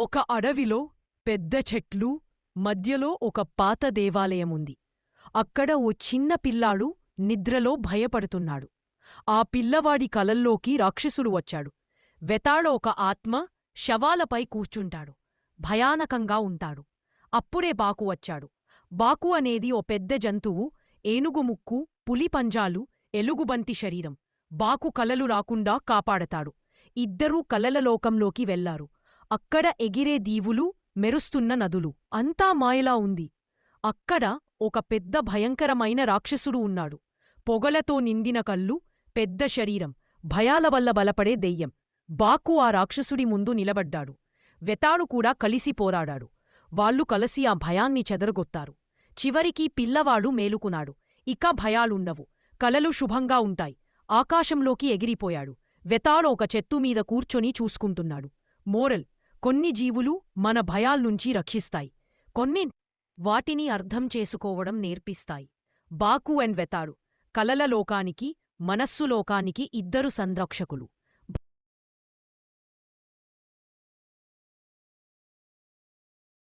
ఒక అడవిలో పెద్ద చెట్లు మధ్యలో ఒక పాత దేవాలయముంది. అక్కడ ఓ చిన్న పిల్లాడు నిద్రలో భయపడుతున్నాడు. ఆ పిల్లవాడి కలల్లోకి రాక్షసుడు వచ్చాడు. వెతాళ ఒక ఆత్మ శవాలపై కూర్చుంటాడు. భయానకంగా ఉంటాడు. అప్పుడే బాకు వచ్చాడు. బాకు అనేది ఓ పెద్ద జంతువు ఏనుగు ముక్కు పులి పంజాలు శరీరం. బాకు కలలు రాకుండా కాపాడతాడు. ఇద్దరూ కలల లోకంలోకి వెళ్ళారు. అక్కడ ఎగిరే దీవులు మెరుస్తున్న నదులు. అంతా మాయలా ఉంది. అక్కడ ఒక పెద్ద భయంకరమైన రాక్షసుడు ఉన్నాడు. పొగలతో నిండిన కళ్ళు పెద్ద శరీరం. భయాల వల్ల బలపడే దెయ్యం. బాకు ఆ రాక్షసుడి ముందు నిలబడ్డాడు. వెతాడు కూడా కలిసి పోరాడాడు. వాళ్ళు కలసి ఆ భయాన్ని చెదరగొత్తారు. చివరికి పిల్లవాడు మేలుకున్నాడు. ఇక భయాలుండవు. కలలు శుభంగా ఉంటాయి. ఆకాశంలోకి ఎగిరిపోయాడు. వెతాడు ఒక చెట్టుమీద కూర్చొని చూసుకుంటున్నాడు. మోరల్ కొన్ని జీవులు మన భయాల్నుంచి రక్షిస్తాయి. కొన్ని వాటిని అర్థం చేసుకోవడం నేర్పిస్తాయి. బాకు అండ్ వెతాడు కలల లోకానికి మనస్సు లోకానికి ఇద్దరు సంరక్షకులు.